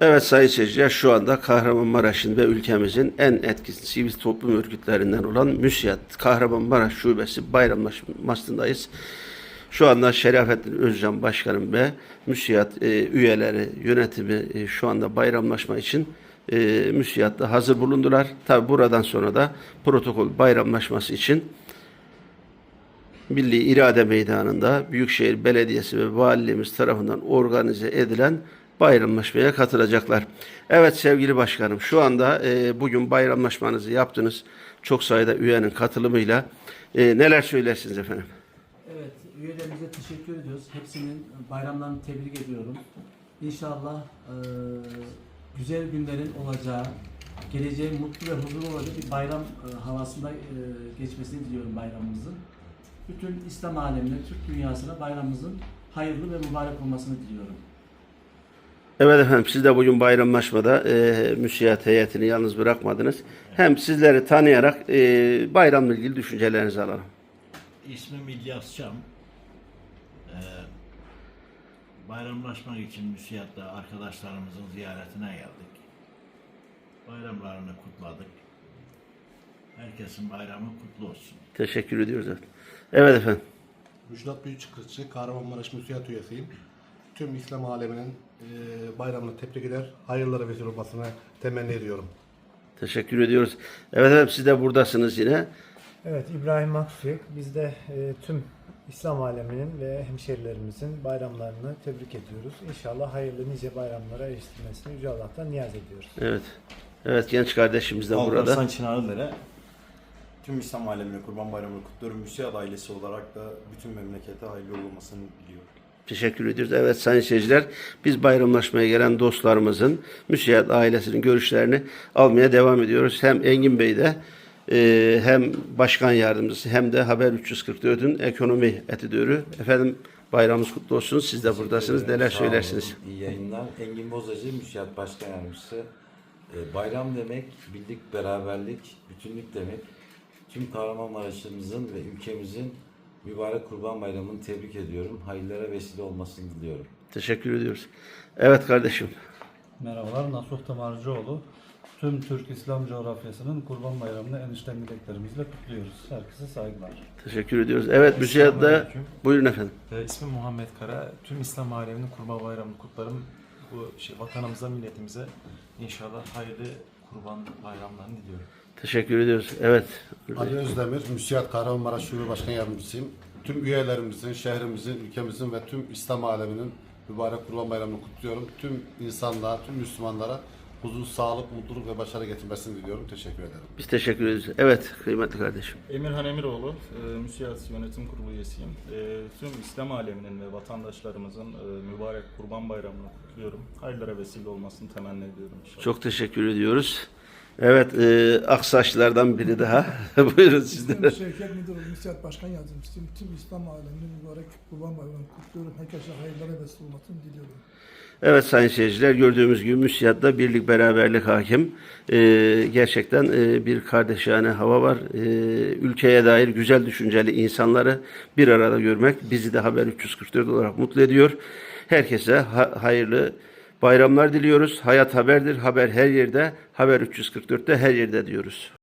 Evet sayın seyirciler şu anda Kahramanmaraş'ın ve ülkemizin en etkili sivil toplum örgütlerinden olan MÜSİAD Kahramanmaraş Şubesi bayramlaşmasındayız. Şu anda Şerafettin Özcan Başkanım ve MÜSİAD e, üyeleri, yönetimi e, şu anda bayramlaşma için e, MÜSİAD'da hazır bulundular. Tabi buradan sonra da protokol bayramlaşması için Milli İrade Meydanı'nda Büyükşehir Belediyesi ve Valiliğimiz tarafından organize edilen bayramlaşmaya katılacaklar. Evet sevgili başkanım şu anda e, bugün bayramlaşmanızı yaptınız. Çok sayıda üyenin katılımıyla. E, neler söylersiniz efendim? Evet, üyelerimize teşekkür ediyoruz. Hepsinin bayramlarını tebrik ediyorum. İnşallah eee, güzel günlerin olacağı, geleceğin mutlu ve huzurlu olacağı bir bayram eee, havasında eee, geçmesini diliyorum bayramımızın. Bütün İslam alemine, Türk dünyasına bayramımızın hayırlı ve mübarek olmasını diliyorum. Evet efendim siz de bugün bayramlaşmada e, müsiyat heyetini yalnız bırakmadınız. Hem sizleri tanıyarak e, bayramla ilgili düşüncelerinizi alalım. İsmim İlyas Çam. Ee, bayramlaşmak için müsiyatta arkadaşlarımızın ziyaretine geldik. Bayramlarını kutladık. Herkesin bayramı kutlu olsun. Teşekkür ediyoruz efendim. Evet efendim. Müjdat Büyükçıkırçı, Kahramanmaraş Müsiyat üyesiyim. Tüm İslam aleminin e, bayramını tebrik eder, hayırlara vesile olmasını temenni ediyorum. Teşekkür ediyoruz. Evet efendim siz de buradasınız yine. Evet İbrahim Aksuyak. Biz de e, tüm İslam aleminin ve hemşerilerimizin bayramlarını tebrik ediyoruz. İnşallah hayırlı nice bayramlara eriştirmesini Yüce Allah'tan niyaz ediyoruz. Evet. Evet genç kardeşimiz de burada. Alparslan Çınarlıdere. Tüm İslam alemine Kurban Bayramı'nı kutluyorum. Müsiyad ailesi olarak da bütün memlekete hayırlı olmasını diliyorum. Teşekkür ediyoruz. Evet sayın seyirciler biz bayramlaşmaya gelen dostlarımızın Müsiyat ailesinin görüşlerini almaya devam ediyoruz. Hem Engin Bey de e, hem başkan yardımcısı hem de Haber 344'ün ekonomi editörü. Efendim bayramımız kutlu olsun. Siz de buradasınız. Neler Sağ söylersiniz? olun, İyi yayınlar. Engin Bozacı, Müsiyat Başkan Yardımcısı. Ee, Bayram demek, birlik, beraberlik, bütünlük demek. Tüm Kahramanmaraş'ımızın ve ülkemizin mübarek Kurban Bayramı'nı tebrik ediyorum. Hayırlara vesile olmasını diliyorum. Teşekkür ediyoruz. Evet kardeşim. Merhabalar, Nasuh Tamarcıoğlu. Tüm Türk İslam coğrafyasının Kurban Bayramı'nı enişten dileklerimizle kutluyoruz. Herkese saygılar. Teşekkür ediyoruz. Evet Müsiyat'ta Selamünaleyküm. buyurun efendim. Ee, ismim Muhammed Kara. Tüm İslam aleminin Kurban Bayramı'nı kutlarım. Bu şey, vatanımıza, milletimize inşallah hayırlı Kurban Bayramlarını diliyorum. Teşekkür ediyoruz. Evet. Ali Özdemir, Müsiyat Kahramanmaraş Şube Başkan Yardımcısıyım. Tüm üyelerimizin, şehrimizin, ülkemizin ve tüm İslam aleminin mübarek Kurban Bayramı'nı kutluyorum. Tüm insanlığa, tüm Müslümanlara huzur, sağlık, mutluluk ve başarı getirmesini diliyorum. Teşekkür ederim. Biz teşekkür ediyoruz. Evet kıymetli kardeşim. Emirhan Emiroğlu, e, Müsiyat Yönetim Kurulu üyesiyim. E, tüm İslam aleminin ve vatandaşlarımızın e, mübarek Kurban Bayramı'nı kutluyorum. Hayırlara vesile olmasını temenni ediyorum inşallah. Çok teşekkür ediyoruz. Evet, e, Aksaçlılardan biri daha. Buyurun sizlere. Şevket Müdürü, Müsiyat Başkan Yardımcısıyım. Tüm İslam aleminin mübarek Kurban Bayramı'nı kutluyorum. Herkese hayırlara vesile olmasını diliyorum. Evet sayın seyirciler gördüğümüz gibi Müsiyat'ta birlik beraberlik hakim. E, gerçekten e, bir kardeşane hava var. E, ülkeye dair güzel düşünceli insanları bir arada görmek bizi de Haber 344 olarak mutlu ediyor. Herkese ha- hayırlı bayramlar diliyoruz. Hayat haberdir. Haber her yerde. Haber 344'te her yerde diyoruz.